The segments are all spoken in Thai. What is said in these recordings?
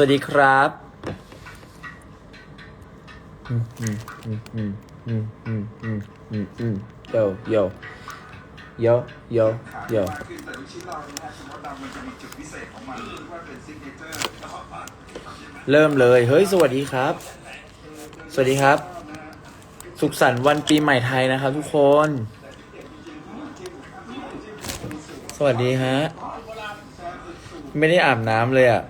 สวัสดีครับอืมอืมอืโยโยโยโยโยเริ่มเลย เฮ้ย สวัสดีครับ สวัสดีครับ สุขสันต์วันปีใหม่ไทยนะครับทุกคน สวัสดีฮะ ไม่ได้อาบน้ำเลยอะ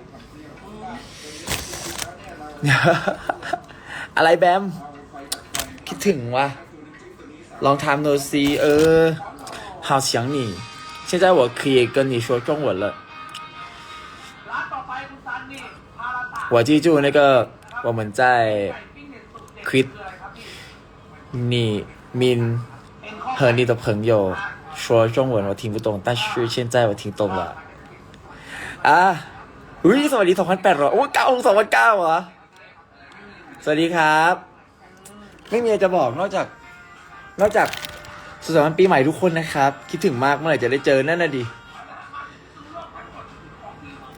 อะไรแบม คิดถึงวะลองทำดูสิเออ好想你现在我可以跟你说中文了我记住那个我们在 quit 你 min 和你的朋友说中文我听不懂但是现在我听懂了อ่ะอุ้ยสวัสดีสองพันแปดร้อยโอ้เก้าองสองพันเก้าเหรอ สวัสดีครับ ไม่มีอะไรจะบอกนอกจาก นอกจากสุขสันต์วันปีใหม่ทุกคนนะครับ คิดถึงมากเมื่อไหร่จะได้เจอนั่นน่ะดิ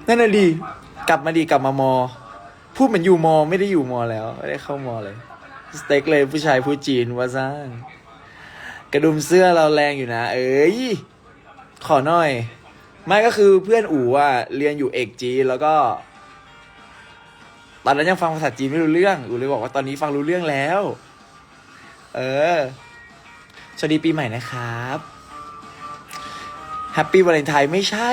นั่นน่ะดิกลับมาดีกลับมามอ พูดเหมือนอยู่มอ ไม่ได้อยู่มอแล้ว ไม่ได้เข้ามอเลยสเต็กเลยผู้ชายผู้จีนว่าซ่างกระดุมเสื้อเราแรงอยู่นะ เอ้ย ขอหน่อย ไม่ก็คือเพื่อนอู๋อะเรียนอยู่เอกจีแล้วก็ ตอนนั้นยังฟังภาษาจีนไม่รู้เรื่องอูเลยบอกว่าตอนนี้ฟังรู้เรื่องแล้ว เออ สวัสดีปีใหม่นะครับแฮปปี้วาเลนไทน์ไม่ใช่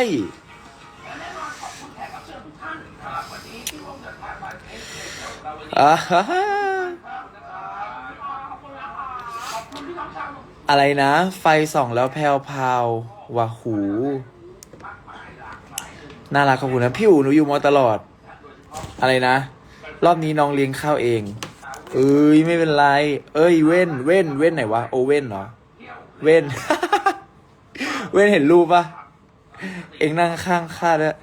อ่าฮ่าอะไรนะ ไฟส่องแล้วแพวพาวว่าหู น่ารักขอบคุณนะ พี่อู๋หนูอยู่มอตลอด อะไรนะ รอบนี้น้องเลี้ยงข้าวเอง เอ้ยไม่เป็นไร เอ้ยเว้นเว้นเว้นไหนวะโอเว่นเหรอ เว้น เว้นเห็นรูปปะเองนั่งข้างข้าด้วย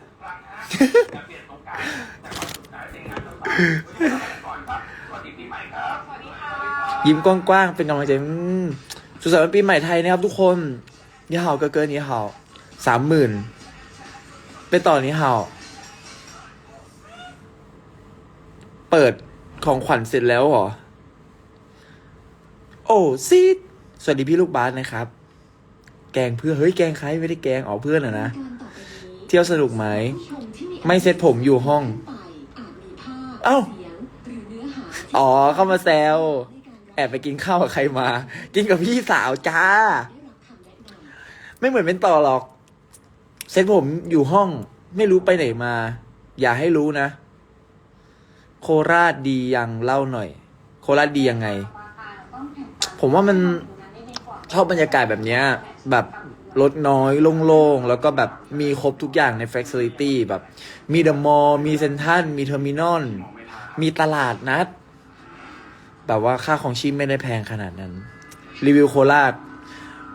ยิ้มกว้างๆ เป็นกำลังใจสุขสันต์วันปีใหม่ไทยนะครับทุกคนนี่เห่าก็เกินนี่เห่าสามหมื่นไปต่อนี่เห่า เปิดของขวัญเสร็จแล้วเหรอ โอ้ซีดสวัสดีพี่ลูกบาสนะครับ แกงเพื่อเฮ้ยแกงใครไม่ได้แกงอ๋อเพื่อนอะนะ เที่ยวสนุกไหม ไม่เซ็ตผมอยู่ห้อง เอ้า อ๋อเข้ามาแซว แอบไปกินข้าวกับใครมา กินกับพี่สาวจ้า ไม่เหมือนเป็นต่อหรอก เซ็ตผมอยู่ห้อง ไม่รู้ไปไหนมา อย่าให้รู้นะ โคราชดียังเล่าหน่อย โคราชดียังไง ผมว่ามันชอบบรรยากาศแบบเนี้ยแบบรถน้อยโล่งๆ แล้วก็แบบมีครบทุกอย่างใน Facility แบบมีเดอะมอลล์มีเซ็นทรัลมีเทอร์มินอลมีตลาดนัด แบบว่าค่าของชีพไม่ได้แพงขนาดนั้น รีวิวโคราช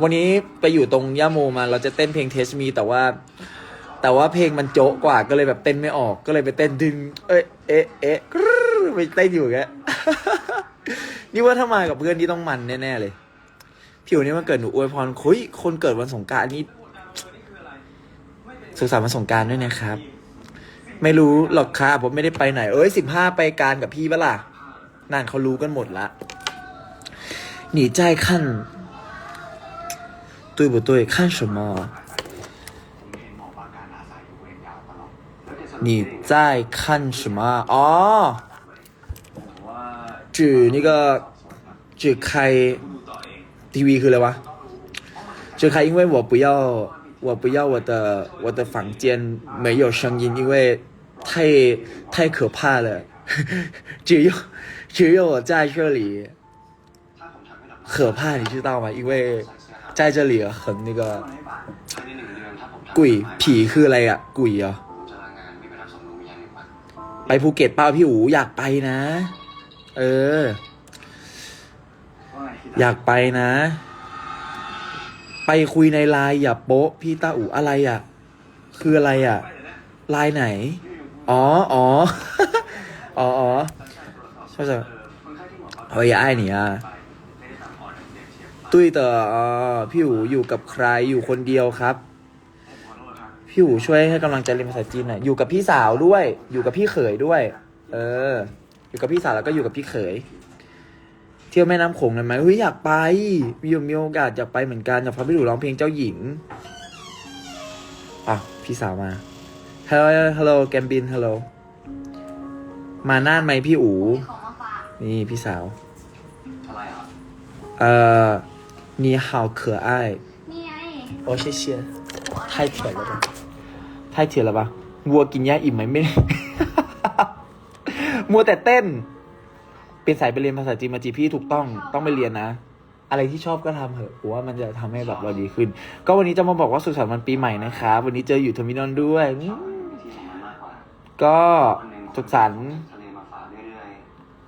วันนี้ไปอยู่ตรงย่าโมมาเราจะเต้นเพลงเทสมีแต่ว่า แต่ว่าเพลงมันโจ๊ะกว่าก็เลยแบบเต้นไม่ออกก็เลยไปเต้นดึง เอ้ยเอ๊ะเอ๊ะไปเต้นอยู่แค่นี่ว่าถ้ามากับเพื่อนที่ต้องมันแน่ๆเลย ผิวนี้มันเกิดหนูอวยพรคุยคนเกิดวันสงการนี่สุขสันต์วันสงการด้วยนะครับ ไม่รู้หรอกครับผมไม่ได้ไปไหน เอ้ยสิบห้าไปการกับพี่เปล่ะนั่นเขารู้กันหมดละ หนีใจขั้นตุยบุตุยขั้นสมอ 你在看什么哦指那个指开 ทีวีคืออะไรวะ指开因为我不要我不要我的我的房间没有声音因为太太可怕了只有只有我在这里可怕你知道吗因为在这里很那个กุยผีคืออะไรอ่ะ กุยเหรอ่ะ ไปภูเก็ตเป้าพี่อูอยากไปนะ เออ อยากไปนะ ไปคุยในไลน์อย่าโป๊ะพี่ต้าอูอะไรอะ คืออะไรอะไลน์ไหนอ๋ออ๋ออ๋ออ๋อใช่ใช่เฮ้ยไอ้เนี่ยตุ้ยเต๋ออ๋อพี่อูอยู่กับใครอยู่คนเดียวครับ พี่อู๋ช่วยให้กำลังใจเรียนภาษาจีนหน่อยอยู่กับพี่สาวด้วย อยู่กับพี่เขยด้วย เออ อยู่กับพี่สาวแล้วก็อยู่กับพี่เขย เที่ยวแม่น้ำโขงเลยไหมเฮ้ยอยากไป มีมีโอกาสอยากไปเหมือนกันอยากฟังพี่ดูร้องเพลงเจ้าหญิง อ่ะ พี่สาวมา ฮัลโหล ฮัลโหล แกมบิน ฮัลโหล มาน่านไหมพี่อู๋ มีของมาฝาก นี่พี่สาว อะไรอ่ะ เอ่อ你好可爱 นี่ไง โอ้谢谢 太甜了吧太甜了吧วัวกินหญ้าอิ่มไหมไม่ มัวแต่เต้น เป็นสายไปเรียนภาษาจีนมาจีพี่ถูกต้อง ต้องไปเรียนนะ อะไรที่ชอบก็ทำเถอะผมว่ามันจะทำให้แบบเราดีขึ้น ก็วันนี้จะมาบอกว่าสุขสันต์วันปีใหม่นะครับ วันนี้เจออยู่เทอร์มินอลด้วยอืม ที่สำคัญมากกว่า ก็สุขสันต์ ทะเลมาฝากเรื่อย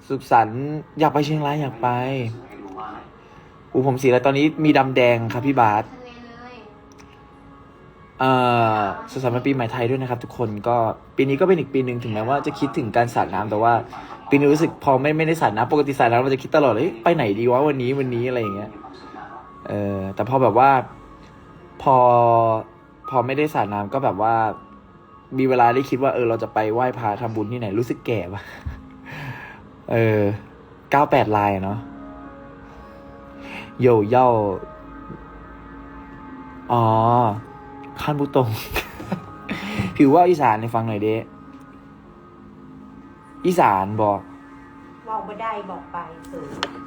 สุขสันต์อยากไปเชียงรายอยากไป ๆให้ดูว่าไหม อูผมสีอะไรตอนนี้มีดำแดงครับพี่บาส สุขสันต์วันปีใหม่ไทยด้วยนะครับ ทุกคนก็ปีนี้ก็เป็นอีกปีหนึ่งถึงแม้ว่าจะคิดถึงการสาดน้ำแต่ว่าปีนี้รู้สึกพอไม่ไม่ได้สาดน้ำปกติสาดน้ำเราจะคิดตลอดเลยไปไหนดีวะวันนี้วันนี้อะไรอย่างเงี้ยเออแต่พอแบบว่าพอพอไม่ได้สาดน้ำก็แบบว่า มีเวลาได้คิดว่าเออเราจะไปไหว้พระทำบุญที่ไหนรู้สึกแก่ปะเออเก้าแปดลายเนาะโยเย่าอ๋อ คันบุตรง ผิวว่าอีสานในฟังหน่อยเด้อีสานบอกเว่าบ่ได้บอกไปสู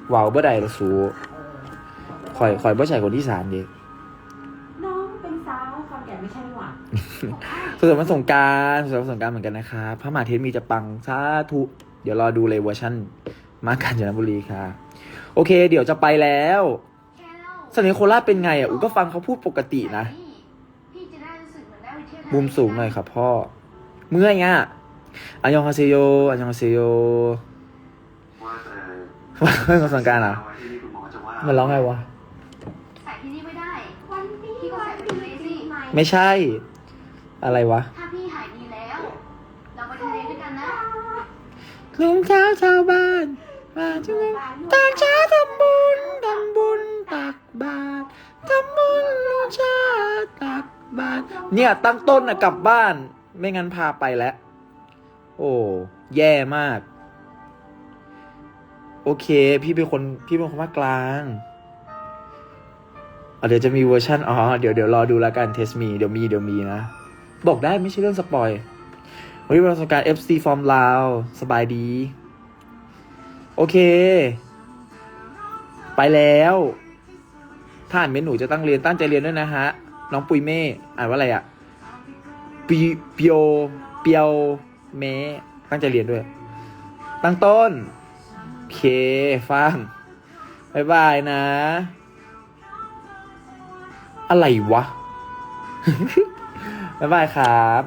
เว้าวบ่ได้ละสูเออข่อยข่อยบ่ใช่คนอีสานเด้น้องเป็นสาวคอนแก่นไม่ใช่หว่าสุดสัปดาห์สงกรารสุดสัปดาห์สงกรารเหมือนกันนะครับพระมหาเทศมีจะปังสาธุเดี๋ยวรอดูเลยเวอร์ชันมากาญจนบุรีค่ะ โอเค เดี๋ยวจะไปแล้วแค่เล่าสนิทโคราชเป็นไงอะอูก็ฟังเขาพูดปกตินะ พี่จะได้รู้สึกเห มือนได้ไปเที่ยวทะเลมุมสูงหน่อยครับพ่อ เมื่อยอะอันยองฮาเซโยอันยองฮาเซโยว่าแต่เรื่องของสงกรารอะวันที่นี่คุณหมอจะว่า มันร้องไงวะ ใส่ที่นี่ไม่ได้ วันดีพี่ก็ใส่ไปทะเลสิไม่ใช่ อะไรวะ ถ้าพี่หายดีแล้ว เราไปทะเลด้วยกันนะ ลุงเช้าชาวบ้านมาจุงตอนเช้าทำบุญทำบุญตักบาตรทำบุญลุงเช้าตัก บาตรเนี่ย ตั้งต้นอะกลับบ้าน ไม่งั้นพาไปแล้ว โอ้ แย่มาก โอเค พี่เป็นคนพี่เป็นคนภาคกลางเดี๋ยวจะมีเวอร์ชันอ๋อ เดี๋ยวเดี๋ยวรอดูแล้วกันเทสมี เดี๋ยวมีเดี๋ยวมีนะ บอกได้ไม่ใช่เรื่องสปอยวันนี้วันสงกราร FC ฟอร์มลาวสบายดี โอเค ไปแล้วถ้าอ่านเมนหนูจะตั้งเรียนตั้งใจเรียนด้วยนะฮะ น้องปุยเม่อ่านว่าอะไรอะปีเปียวเปียวเมตั้งใจเรียนด้วย ตั้งต้นโอเคฟังบายบายนะ อะไรวะ บายบายครับ